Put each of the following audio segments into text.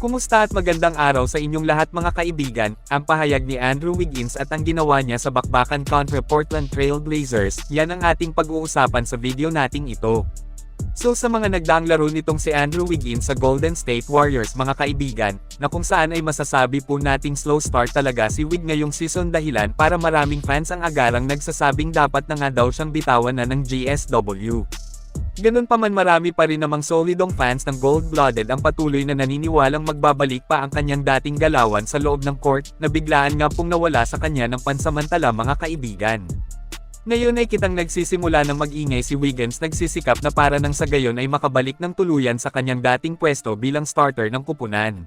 Kumusta at magandang araw sa inyong lahat mga kaibigan, ang pahayag ni Andrew Wiggins at ang ginawa niya sa bakbakan kontra Portland Trail Blazers, yan ang ating pag-uusapan sa video nating ito. So sa mga nagdaang laro nitong si Andrew Wiggins sa Golden State Warriors mga kaibigan, na kung saan ay masasabi po nating slow start talaga si Wig ngayong season dahilan para maraming fans ang agarang nagsasabing dapat na nga daw siyang bitawan na ng GSW. Ganun pa man marami pa rin namang solidong fans ng gold-blooded ang patuloy na naniniwalang magbabalik pa ang kanyang dating galawan sa loob ng court, na biglaan nga pong nawala sa kanya ng pansamantala mga kaibigan. Ngayon ay kitang nagsisimula ng mag-ingay si Wiggins nagsisikap na para nang sa gayon ay makabalik ng tuluyan sa kanyang dating pwesto bilang starter ng kupunan.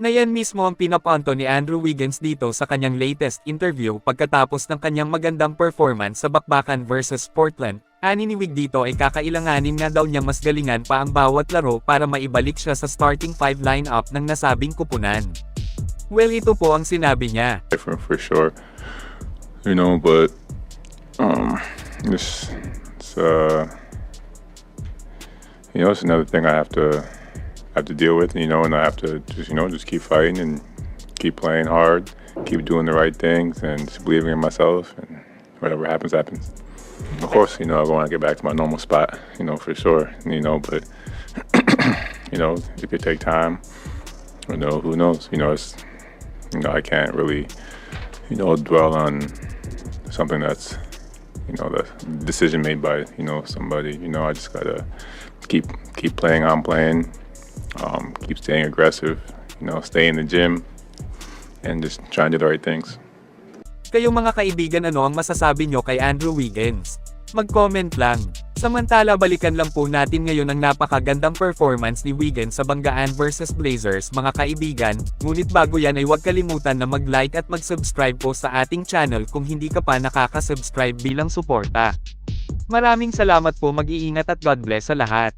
Na yan mismo ang pinapanto ni Andrew Wiggins dito sa kanyang latest interview pagkatapos ng kanyang magandang performance sa bakbakan versus Portland. Ani ni Wig dito ay kakailanganin nga daw niya mas galingan pa ang bawat laro para maibalik siya sa starting five lineup ng nasabing kupunan. Well ito po ang sinabi niya. different for sure. You know, but um, this, it's uh, you know, it's another thing I have to have to deal with. You know, and I have to just you know just keep fighting and keep playing hard, keep doing the right things, and just believing in myself. And whatever happens, happens. Of course, you know, I want to get back to my normal spot. You know, for sure. You know, but you know, it could take time. You know, who knows? You know, it's you know, I can't really, you know, dwell on something that's, you know, the decision made by, you know, somebody. You know, I just gotta keep keep playing on playing, um, keep staying aggressive. You know, stay in the gym, and just try and do the right things. Kayong mga kaibigan ano ang masasabi nyo kay Andrew Wiggins? Mag-comment lang. Samantala balikan lang po natin ngayon ang napakagandang performance ni Wiggins sa Banggaan vs Blazers mga kaibigan, ngunit bago yan ay huwag kalimutan na mag-like at mag-subscribe po sa ating channel kung hindi ka pa nakaka-subscribe bilang suporta. Maraming salamat po mag-iingat at God bless sa lahat.